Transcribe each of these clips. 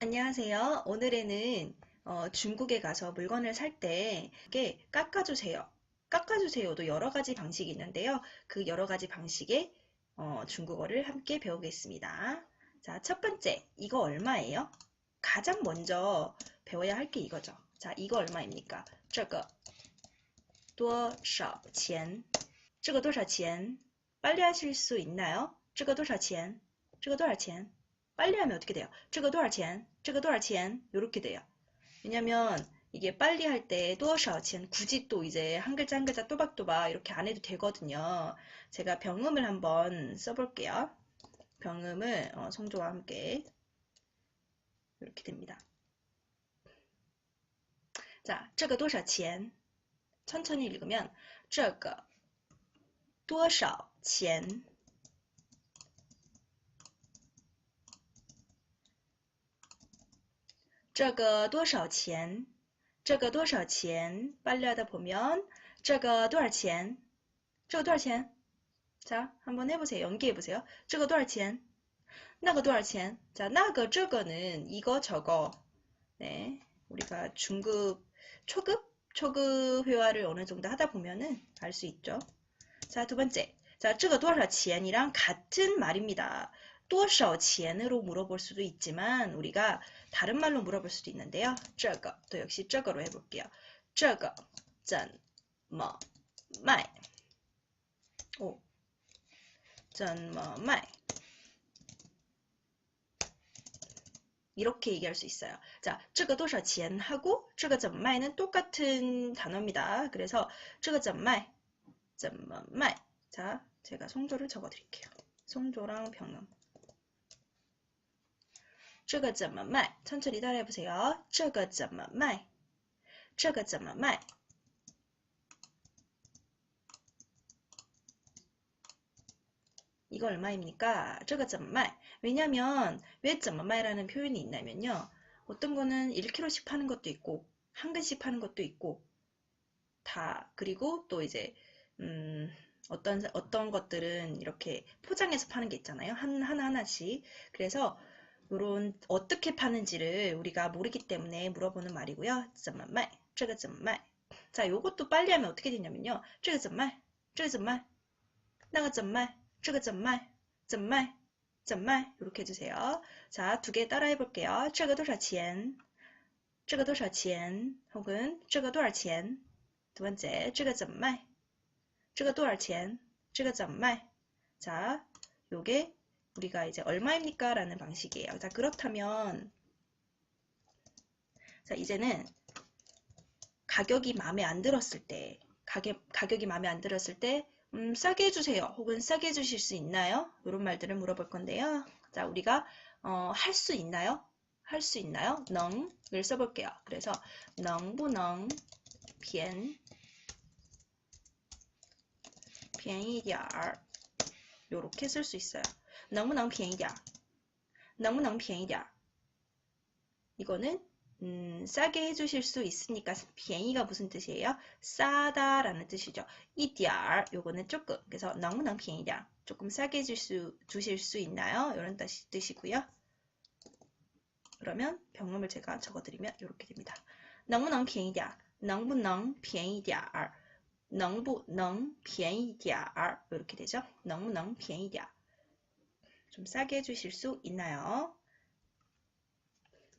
안녕하세요. 오늘에는 어, 중국에 가서 물건을 살 때 이게 깎아주세요. 깎아주세요도 여러 가지 방식이 있는데요. 그 여러 가지 방식의 어, 중국어를 함께 배우겠습니다. 자, 첫 번째, 이거 얼마예요? 가장 먼저 배워야 할 게 이거죠. 자, 이거 얼마입니까? 这个多少钱?这个多少钱? 빨리 하실 수 있나요? 这个多少钱?这个多少钱? 빨리 하면 어떻게 돼요? 这个多少钱?这个多少钱? 이렇게 돼요. 왜냐면 이게 빨리 할 때 多少钱 굳이 또 이제 한 글자 한 글자 또박또박 이렇게 안 해도 되거든요. 제가 병음을 한번 써볼게요. 병음을 어, 성조와 함께 이렇게 됩니다. 자, 这个多少钱? 천천히 읽으면 这个多少钱? 这个多少钱?这个多少钱? 빨리 하다 보면 这个多少钱?这个多少钱? 자, 한번 해보세요. 연기해보세요. 这个多少钱?那个多少钱? 자, 那个, 这个는 이거, 저거. 네, 우리가 중급, 초급? 초급 회화를 어느 정도 하다 보면은 알 수 있죠. 자, 두 번째. 자, 这个多少钱이랑 같은 말입니다. 多少钱으로 물어볼 수도 있지만 우리가 다른 말로 물어볼 수도 있는데요. 这个또 역시 这个로 해볼게요. 这个怎么卖? 오, 怎么卖? 이렇게 얘기할 수 있어요. 자, 这个多少钱 하고 这个怎么卖는 똑같은 단어입니다. 그래서 这个怎么卖?怎么卖? 자, 제가 송조를 적어 드릴게요. 송조랑 병음. 这个怎么卖? 천천히 따라해 보세요. 这个怎么卖?这个怎么卖? 이거 얼마입니까? 这个怎么卖? 왜냐면 왜 怎么卖라는 표현이 있냐면요. 어떤 거는 1kg씩 파는 것도 있고 한 근씩 파는 것도 있고 다 그리고 또 이제 음, 어떤 어떤 것들은 이렇게 포장해서 파는 게 있잖아요. 한 하나 하나씩. 그래서 이런 어떻게 파는지를 우리가 모르기 때문에 물어보는 말이고요. 怎么卖?这个怎么卖? 자, 요것도 빨리 하면 어떻게 되냐면요. 这个怎么卖?这个怎么卖?那个怎么卖?这个怎么卖?怎么卖?怎么卖? 이렇게 해주세요. 자, 두 개 따라 해볼게요. 这个多少钱?这个多少钱? 혹은 这个多少钱? 두 번째, 这个怎么卖?这个多少钱?这个怎么卖? 자, 요게 우리가 이제 얼마입니까? 라는 방식이에요. 자, 그렇다면 자, 이제는 가격이 마음에 안 들었을 때 가격, 가격이 마음에 안 들었을 때 음, 싸게 해주세요. 혹은 싸게 해주실 수 있나요? 이런 말들을 물어볼 건데요. 자, 우리가 어, 할 수 있나요? 할 수 있나요? 능 을 써볼게요. 그래서 能不能 便便宜点儿 요렇게 쓸 수 있어요. 能不能便宜点儿?能不能便宜点儿? 이거는 음, 싸게 해주실 수 있으니까 便宜가 무슨 뜻이에요? 싸다라는 뜻이죠. 이디알 요거는 조금 그래서 能不能 便宜点儿 조금 싸게 해줄 수, 주실 수 있나요? 이런 뜻이, 뜻이고요. 그러면 병음을 제가 적어드리면 이렇게 됩니다. 能不能便宜点儿?能不能便宜点儿?能不能便宜点儿 이렇게 되죠. 能不能便宜点儿? 좀 싸게 해주실 수 있나요?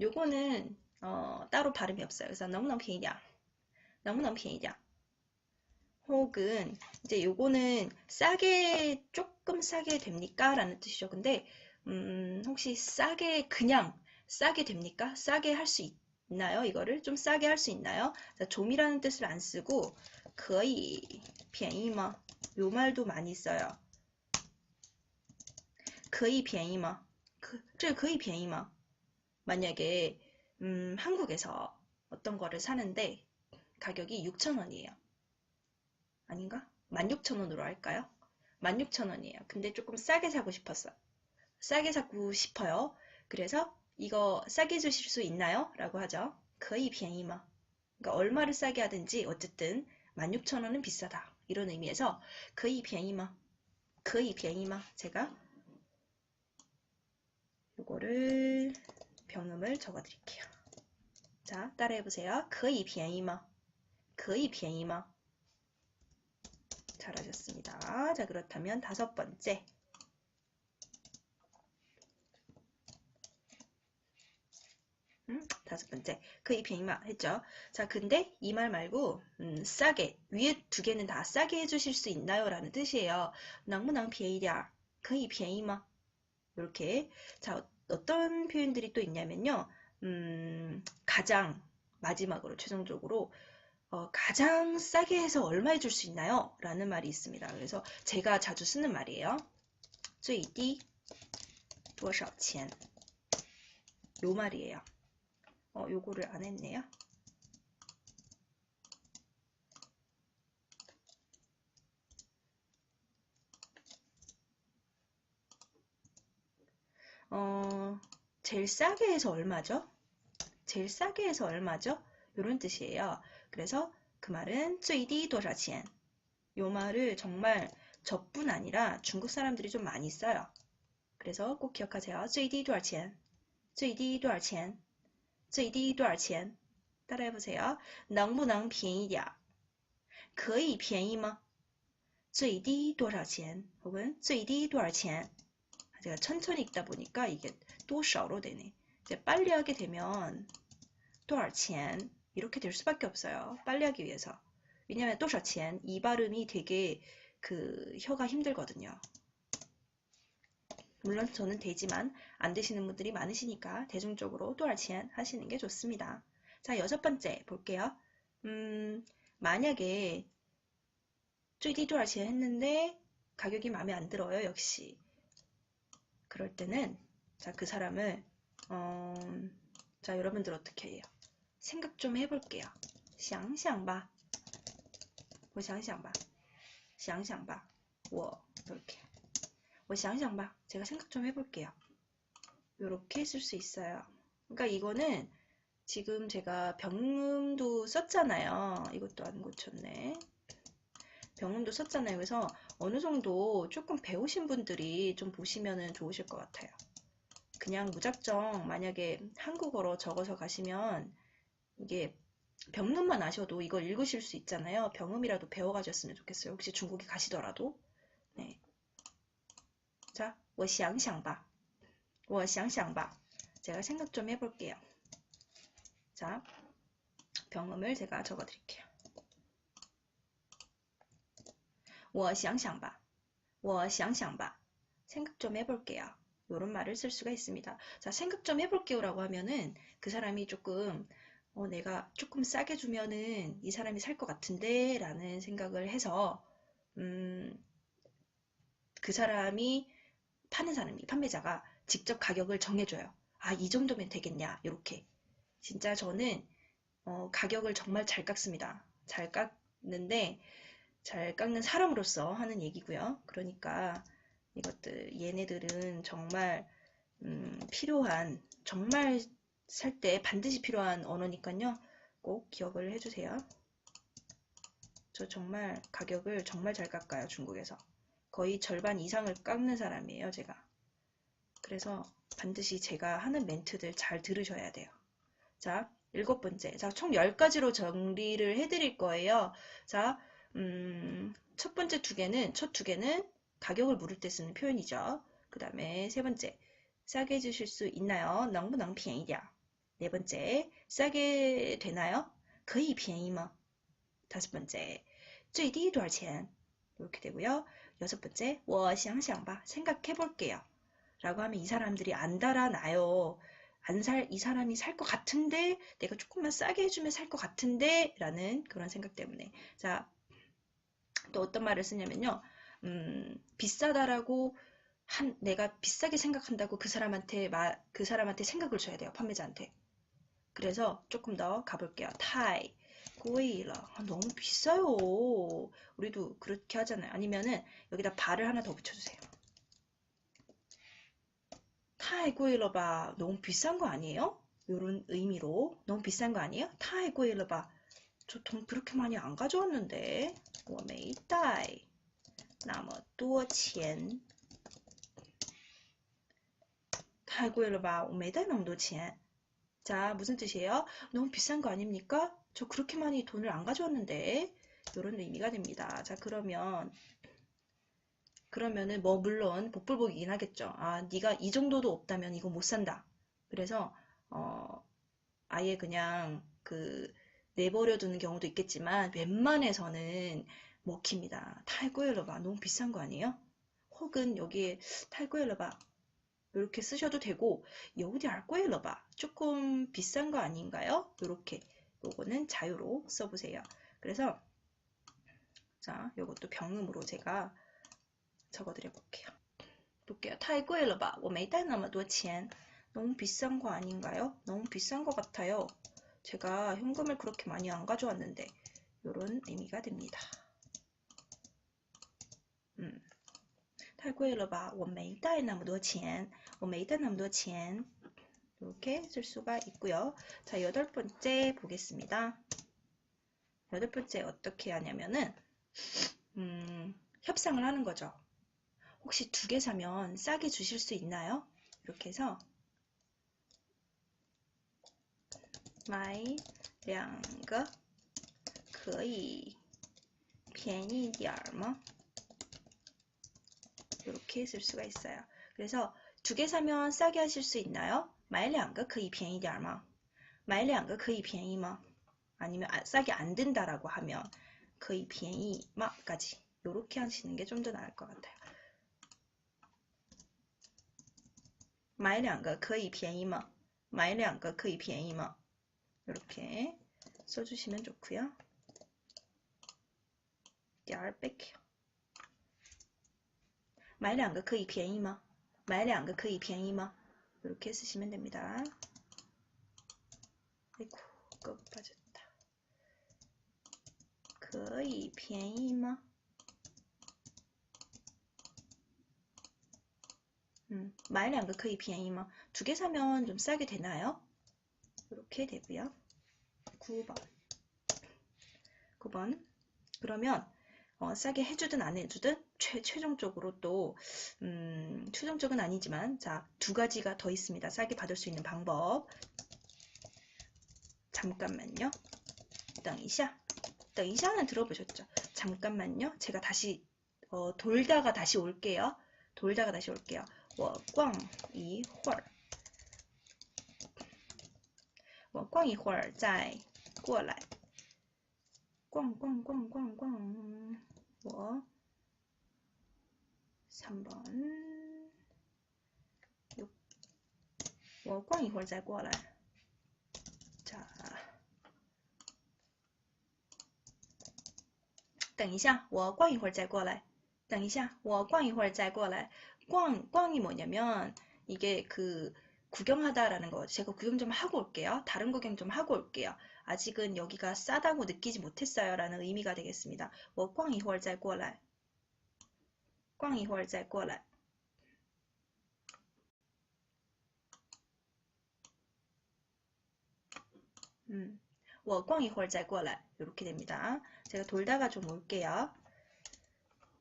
요거는 어, 따로 발음이 없어요. 그래서 너무너무 편이냐 너무너무 편이냐 혹은 이제 요거는 싸게 조금 싸게 됩니까? 라는 뜻이죠. 근데 음, 혹시 싸게 그냥 싸게 됩니까? 싸게 할 수 있나요? 이거를 좀 싸게 할 수 있나요? 좀이라는 뜻을 안 쓰고 거의 편이마 요 말도 많이 써요. 可以便宜吗? 그, 这可以便宜吗? 만약에 음, 한국에서 어떤 거를 사는데 가격이 6,000원이에요. 아닌가? 16,000원으로 할까요? 16,000원이에요. 근데 조금 싸게 사고 싶었어요. 싸게 사고 싶어요. 그래서 이거 싸게 주실 수 있나요? 라고 하죠. 거의 便宜吗? 그러니까 얼마를 싸게 하든지 어쨌든 16,000원은 비싸다. 이런 의미에서 거의 便宜吗? 거의 便宜吗? 제가 요거를 병음을 적어 드릴게요. 자, 따라해 보세요. 거의 비행이마. 거의 비행이마. 잘하셨습니다. 자, 그렇다면 다섯 번째. 음, 다섯 번째. 거의 비행마 했죠. 자, 근데 이 말 말고 음, 싸게 위에 두 개는 다 싸게 해 주실 수 있나요? 라는 뜻이에요. 낭무낭 비행이랴. 거의 비행이마. 이렇게. 자, 어떤 표현들이 또 있냐면요. 음, 가장 마지막으로 최종적으로 어, 가장 싸게 해서 얼마 해줄 수 있나요? 라는 말이 있습니다. 그래서 제가 자주 쓰는 말이에요. 最低多少钱? 요 말이에요. 어, 요거를 안 했네요. 어, 제일 싸게 해서 얼마죠? 제일 싸게 해서 얼마죠? 요런 뜻이에요. 그래서 그 말은 最低多少钱? 요 말을 정말 저뿐 아니라 중국 사람들이 좀 많이 써요. 그래서 꼭 기억하세요. 最低多少钱?最低多少钱?最低多少钱? 따라해보세요. 能不能便宜点?可以便宜吗?最低多少钱? 혹은 最低多少钱? 제가 천천히 읽다 보니까 이게 또 셔로 되네. 이제 빨리 하게 되면 도얼치엔 이렇게 될 수밖에 없어요. 빨리 하기 위해서. 왜냐면 도셔치엔 이 발음이 되게 그 혀가 힘들거든요. 물론 저는 되지만 안 되시는 분들이 많으시니까 대중적으로 또알치엔 하시는 게 좋습니다. 자 여섯 번째 볼게요. 음 만약에 쭈이디 또알치엔 했는데 가격이 마음에 안 들어요 역시 그럴 때는 자, 그 사람을 어, 자, 여러분들 어떻게 해요? 생각 좀 해볼게요. 想想吧. 我想想吧.想想吧.我 이렇게 我想想吧. 제가 생각 좀 해볼게요. 이렇게 쓸 수 있어요. 그러니까 이거는 지금 제가 병음도 썼잖아요. 이것도 안 고쳤네. 병음도 썼잖아요. 그래서 어느 정도 조금 배우신 분들이 좀 보시면 좋으실 것 같아요. 그냥 무작정 만약에 한국어로 적어서 가시면 이게 병음만 아셔도 이걸 읽으실 수 있잖아요. 병음이라도 배워가셨으면 좋겠어요. 혹시 중국에 가시더라도. 네. 자, 我想想吧.我想想吧. 제가 생각 좀 해볼게요. 자, 병음을 제가 적어드릴게요. 我想想吧.我想想吧. 생각 좀 해볼게요. 이런 말을 쓸 수가 있습니다. 자, 생각 좀 해볼게요 라고 하면은 그 사람이 조금 어, 내가 조금 싸게 주면은 이 사람이 살 것 같은데 라는 생각을 해서 음, 그 사람이 파는 사람이 판매자가 직접 가격을 정해줘요. 아, 이 정도면 되겠냐, 이렇게. 진짜 저는 어, 가격을 정말 잘 깎습니다. 잘 깎는데 잘 깎는 사람으로서 하는 얘기고요. 그러니까 이것들 얘네들은 정말 음, 필요한 정말 살 때 반드시 필요한 언어니까요. 꼭 기억을 해주세요. 저 정말 가격을 정말 잘 깎아요. 중국에서. 거의 절반 이상을 깎는 사람이에요, 제가. 그래서 반드시 제가 하는 멘트들 잘 들으셔야 돼요. 자, 일곱 번째. 자, 총 10가지로 정리를 해드릴 거예요. 자, 음, 첫 번째 두 개는, 첫 두 개는 가격을 물을 때 쓰는 표현이죠. 그 다음에 세 번째, 싸게 해주실 수 있나요? 낭부낭 비행이랴. 네 번째, 싸게 되나요? 可以便宜吗? 다섯 번째, 最低多少钱? 이렇게 되고요. 여섯 번째, 我想想吧. 생각해 볼게요. 라고 하면 이 사람들이 안 달아나요. 안 살, 이 사람이 살 것 같은데, 내가 조금만 싸게 해주면 살 것 같은데, 라는 그런 생각 때문에. 자, 또 어떤 말을 쓰냐면요. 음, 비싸다라고 한, 내가 비싸게 생각한다고 그 사람한테, 마, 그 사람한테 생각을 줘야 돼요. 판매자한테. 그래서 조금 더 가볼게요. 타이. 고이라 아, 너무 비싸요. 우리도 그렇게 하잖아요. 아니면은 여기다 발을 하나 더 붙여주세요. 타이 고일러바 너무 비싼 거 아니에요? 이런 의미로 너무 비싼 거 아니에요? 타이 고일러바 저 돈 그렇게 많이 안 가져왔는데 我没带那么多钱 太贵了吧我没带那么多钱 자, 무슨 뜻이에요? 너무 비싼 거 아닙니까? 저 그렇게 많이 돈을 안 가져왔는데. 이런 의미가 됩니다. 자, 그러면 그러면은 뭐 물론 복불복이긴 하겠죠. 아, 네가 이 정도도 없다면 이거 못 산다. 그래서 어 아예 그냥 그 내버려 두는 경우도 있겠지만 웬만해서는 먹힙니다. 탈구엘러바 너무 비싼 거 아니에요? 혹은 여기에 탈구엘러바 이렇게 쓰셔도 되고 여기 알코엘러바 조금 비싼 거 아닌가요? 이렇게 요거는 자유로 써보세요. 그래서 자 요것도 병음으로 제가 적어드려 볼게요. 볼게요. 太贵了吧?我没带那么多钱. 너무 비싼 거 아닌가요? 너무 비싼 거 같아요. 제가 현금을 그렇게 많이 안 가져왔는데 이런 의미가 됩니다. 음. 太贵了吧?我没带那么多钱.我没带那么多钱. 이렇게 쓸 수가 있고요. 자, 여덟 번째 보겠습니다. 여덟 번째 어떻게 하냐면은 음, 협상을 하는 거죠. 혹시 두 개 사면 싸게 주실 수 있나요? 이렇게 해서 买两个可以便宜点儿吗? 이렇게 쓸 수가 있어요. 그래서 두 개 사면 싸게 하실 수 있나요? 买两个可以便宜点儿吗?买两个可以便宜吗? 아니면 아, 싸게 안 된다라고 하면 可以便宜吗?까지 이렇게 하시는 게 좀 더 나을 것 같아요. 买两个可以便宜吗?买两个可以便宜吗? 이렇게 써주시면 좋고요. 点儿 뺄게요. 买两个可以便宜吗?买两个可以便宜吗? 이렇게 쓰시면 됩니다. 아이고, 거 빠졌다. 可以便宜吗? 음, 买两个可以便宜吗? 두 개 사면 좀 싸게 되나요? 이렇게 되고요. 9번. 9번. 그러면 어, 싸게 해주든 안 해주든 최, 최종적으로 또 음, 최종적은 아니지만 자 두 가지가 더 있습니다. 싸게 받을 수 있는 방법. 잠깐만요. 等一下. 等一下는 들어보셨죠? 잠깐만요. 제가 다시 어, 돌다가 다시 올게요. 돌다가 다시 올게요. 我逛一会儿 我逛一会儿再过来逛逛逛逛逛我 3번 6我逛一会儿再过来 자, 等一下我逛一会儿再过来等一下我逛一会儿再过来 꽝, 꽝이 뭐냐면 이게 그 구경하다라는 거 제가 구경 좀 하고 올게요. 다른 구경 좀 하고 올게요. 아직은 여기가 싸다고 느끼지 못했어요. 라는 의미가 되겠습니다. 我逛一会儿再过来逛一会儿再过来 음, 我逛一会儿再过来 이렇게 됩니다. 제가 돌다가 좀 올게요.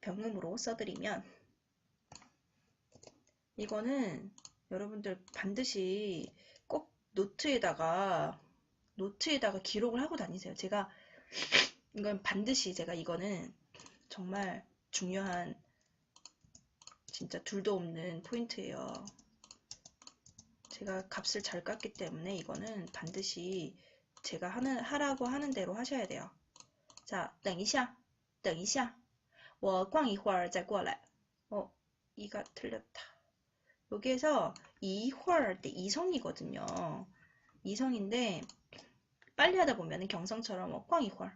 병음으로 써드리면 이거는 여러분들 반드시 꼭 노트에다가 노트에다가 기록을 하고 다니세요. 제가 이건 반드시 제가 이거는 정말 중요한 진짜 둘도 없는 포인트예요. 제가 값을 잘 깠기 때문에 이거는 반드시 제가 하는 하라고 하는 대로 하셔야 돼요. 자, 等一下,等一下,我逛一会儿再过来. 어, 이가 틀렸다. 여기에서 이월 때 네, 이성이거든요. 이성인데 빨리 하다 보면 경성처럼 뭐 꽝이월,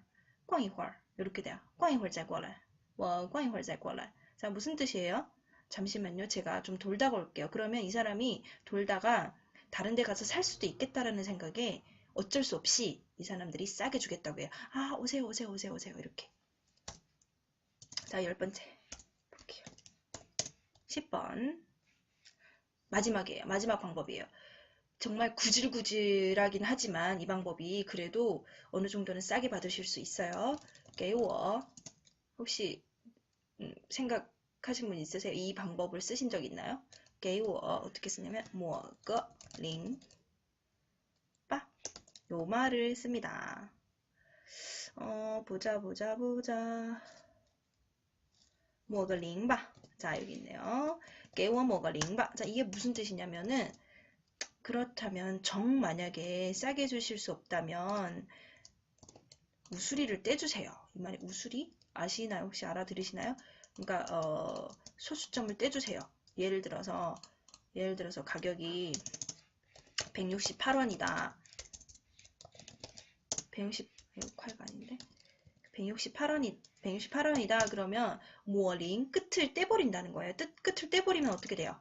꽝이월 이렇게 돼요. 꽝이월 잘거래, 와 꽝이월 잘거래. 자 무슨 뜻이에요? 잠시만요. 제가 좀 돌다가 올게요. 그러면 이 사람이 돌다가 다른 데 가서 살 수도 있겠다라는 생각에 어쩔 수 없이 이 사람들이 싸게 주겠다고 해요. 아 오세요 오세요 오세요 오세요 이렇게. 자 열 번째 볼게요. 10번 마지막이에요. 마지막 방법이에요. 정말 구질구질하긴 하지만 이 방법이 그래도 어느 정도는 싸게 받으실 수 있어요. 깨워. 혹시 음, 생각하신 분 있으세요? 이 방법을 쓰신 적 있나요? 깨워. 어떻게 쓰냐면 뭐거 링. 빠. 요 말을 씁니다. 어, 보자 보자 보자. 뭐가 링바. 자, 여기 있네요. 깨워 뭐가 링바. 자, 이게 무슨 뜻이냐면은, 그렇다면, 정 만약에 싸게 주실 수 없다면, 우수리를 떼주세요. 이 말이 우수리? 아시나요? 혹시 알아들으시나요? 그러니까, 어, 소수점을 떼주세요. 예를 들어서, 예를 들어서 가격이 168원이다. 160, 168가 아닌데? 168원이 168원이다 그러면 모어링 끝을 떼버린다는 거예요. 뜻, 끝을 떼버리면 어떻게 돼요?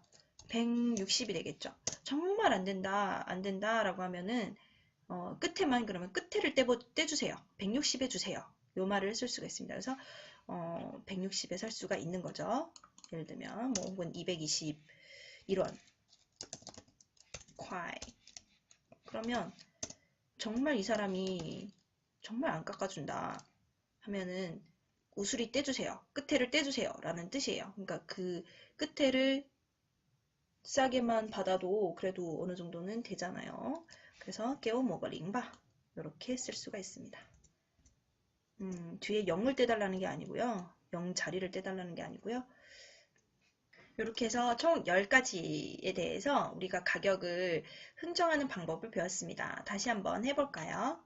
160이 되겠죠. 정말 안 된다, 안 된다 라고 하면은 어, 끝에만 그러면 끝에를 떼버, 떼주세요. 160에 주세요. 요 말을 쓸 수가 있습니다. 그래서 어, 160에 살 수가 있는 거죠. 예를 들면 뭐 혹은 221원 콰이 그러면 정말 이 사람이 정말 안 깎아준다 하면은 우수리 떼주세요. 끝에를 떼주세요. 라는 뜻이에요. 그러니까 그 끝에를 싸게만 받아도 그래도 어느 정도는 되잖아요. 그래서 깨워 먹어 링바 이렇게 쓸 수가 있습니다. 음, 뒤에 0을 떼달라는 게 아니고요. 0 자리를 떼달라는 게 아니고요. 이렇게 해서 총 10가지에 대해서 우리가 가격을 흥정하는 방법을 배웠습니다. 다시 한번 해볼까요?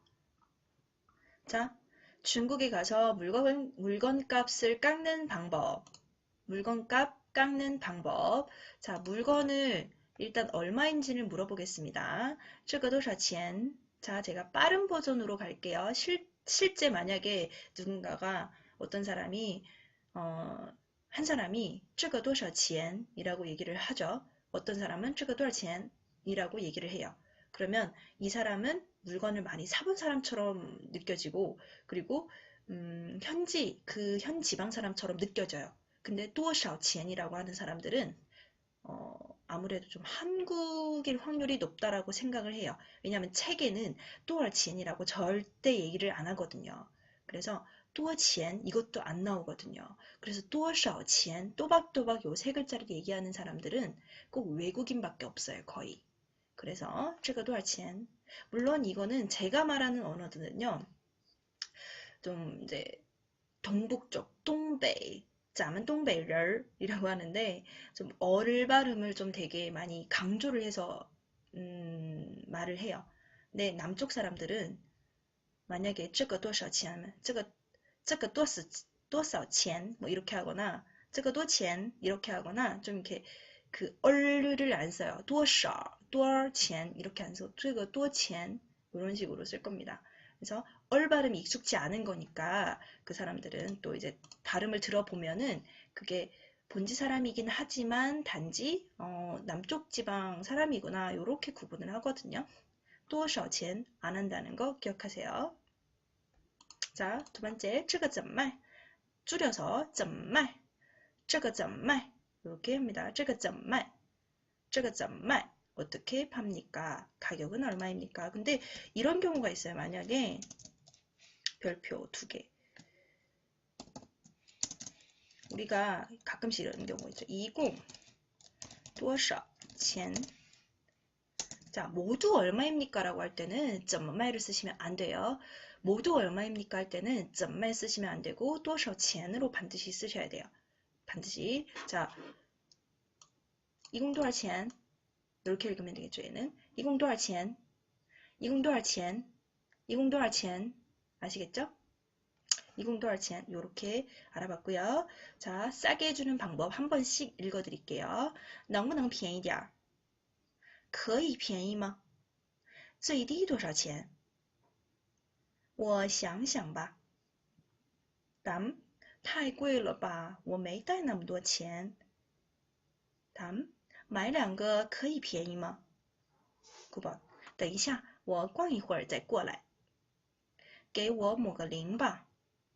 자, 중국에 가서 물건, 물건 값을 깎는 방법. 물건 값 깎는 방법. 자, 물건을 일단 얼마인지를 물어보겠습니다. 这个多少钱? 자, 제가 빠른 버전으로 갈게요. 실, 실제 만약에 누군가가 어떤 사람이 어, 한 사람이 这个多少钱? 이라고 얘기를 하죠. 어떤 사람은 这个多少钱? 이라고 얘기를 해요. 그러면 이 사람은 물건을 많이 사본 사람처럼 느껴지고 그리고 음, 현지 그 현 지방 사람처럼 느껴져요. 근데 또샤오치엔이라고 하는 사람들은 어, 아무래도 좀 한국일 확률이 높다라고 생각을 해요. 왜냐하면 책에는 또어치엔이라고 절대 얘기를 안 하거든요. 그래서 또어치엔 이것도 안 나오거든요. 그래서 또어샤오치엔 또박또박 요 세 글자를 얘기하는 사람들은 꼭 외국인밖에 없어요. 거의. 그래서 제가 또어치엔 물론 이거는 제가 말하는 언어들은요. 좀 이제 동북쪽 동베이 자면 동베이럴이라고 하는데 좀 어를 발음을 좀 되게 많이 강조를 해서 음, 말을 해요. 근데 남쪽 사람들은 만약에 这个多少钱这个这个多少多少钱뭐 이렇게 하거나 这个多钱 이렇게 하거나 좀 이렇게 그 얼를 안 써요. 多少 多少钱 이렇게 안 써. 这个多钱 이런 식으로 쓸 겁니다. 그래서 얼 발음이 익숙지 않은 거니까 그 사람들은 또 이제 발음을 들어보면은 그게 본지 사람이긴 하지만 단지 어, 남쪽 지방 사람이구나 이렇게 구분을 하거든요. 多少钱 안 한다는 거 기억하세요. 자, 두 번째 这个怎么卖 줄여서 怎么卖这个怎么卖 이렇게 합니다. 这个怎么卖这个怎么卖 어떻게 팝니까? 가격은 얼마입니까? 근데 이런 경우가 있어요. 만약에 별표 두 개. 우리가 가끔씩 이런 경우 있죠. 20 多少钱 자, 모두 얼마입니까? 라고 할 때는 점마이를 쓰시면 안 돼요. 모두 얼마입니까? 할 때는 점마이 쓰시면 안 되고 多少钱으로 반드시 쓰셔야 돼요. 반드시. 자, 20多少钱 이렇게 읽으면 되겠죠. 얘는 20多少钱 20多少钱 20多少钱 아시겠죠? 20多少钱 이렇게 알아봤고요. 자, 싸게 해주는 방법 한 번씩 읽어드릴게요. 能不能便宜点儿? 可以便宜吗?最低多少钱?我想想吧. 答太贵了吧，我没带那么多钱。答 买两个可以便宜吗？9번等一下，我逛一会儿再过来。给我抹个零吧。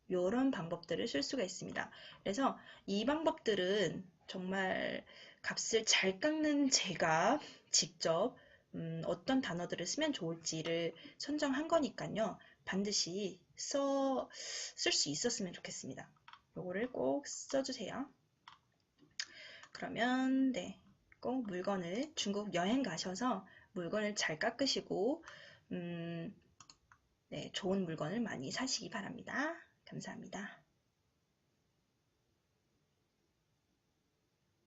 이런 방법들을 쓸 수가 있습니다. 그래서 이 방법들은 정말 값을 잘 깎는 제가 직접 음, 어떤 단어들을 쓰면 좋을지를 선정한 거니까요. 반드시 써, 쓸 수 있었으면 좋겠습니다. 요거를 꼭 써주세요. 그러면, 네. 꼭 물건을 중국 여행 가셔서 물건을 잘 깎으시고 음, 네, 좋은 물건을 많이 사시기 바랍니다. 감사합니다.